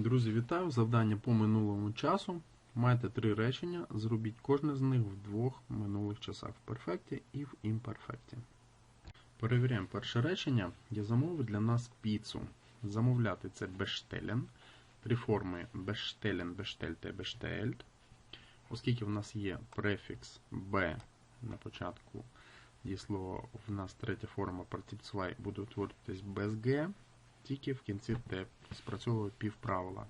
Друзі, вітаю! Завдання по минулому часу. Маєте три речення. Зробіть кожне з них в двох минулих часах в перфекті і в імперфекті. Перевіряємо перше речення. Я замовив для нас піцу. Замовляти це бештелен. Три форми бештелен, бештельте, бештельт. Оскільки в нас є префікс Б на початку дієслова, в нас третя форма партип 2 буде утворюватись без Г, тільки в кінці Т спрацьовує півправила.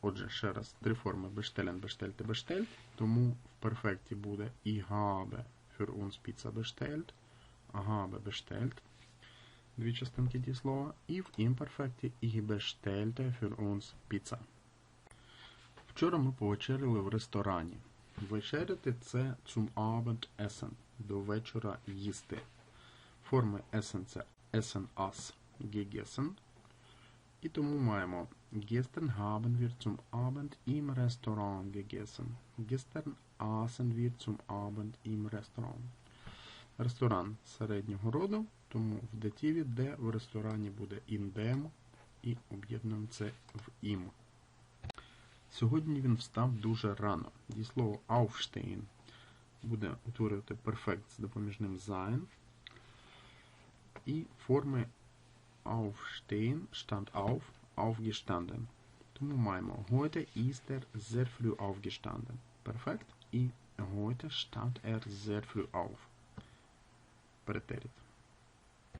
Отже, ще раз, три форми bestellen, bestellte, bestellt. Тому в перфекті буде ich habe für uns Pizza bestellt, habe bestellt. Дві частинки дієслова. І в імперфекті ich bestellte für uns Pizza. Вчора ми повечеряли в ресторані. Вечеряти це zum Abendessen. До вечора їсти. Форми essen це essen as gegessen. І тому маємо Gestern haben wir zum Abend im Restaurant gegessen. Gestern aßen wir zum Abend im Restaurant. Ресторан середнього роду, тому в дативі де в ресторані буде dem і об'єднуємо це в im. Сьогодні він встав дуже рано. Дієслово aufstehen буде утворювати перфект з допоміжним sein. І форми aufstehen, stand auf, aufgestanden. Тому маємо heute ist er sehr früh aufgestanden. Perfekt. І heute stand er sehr früh auf. Претерит.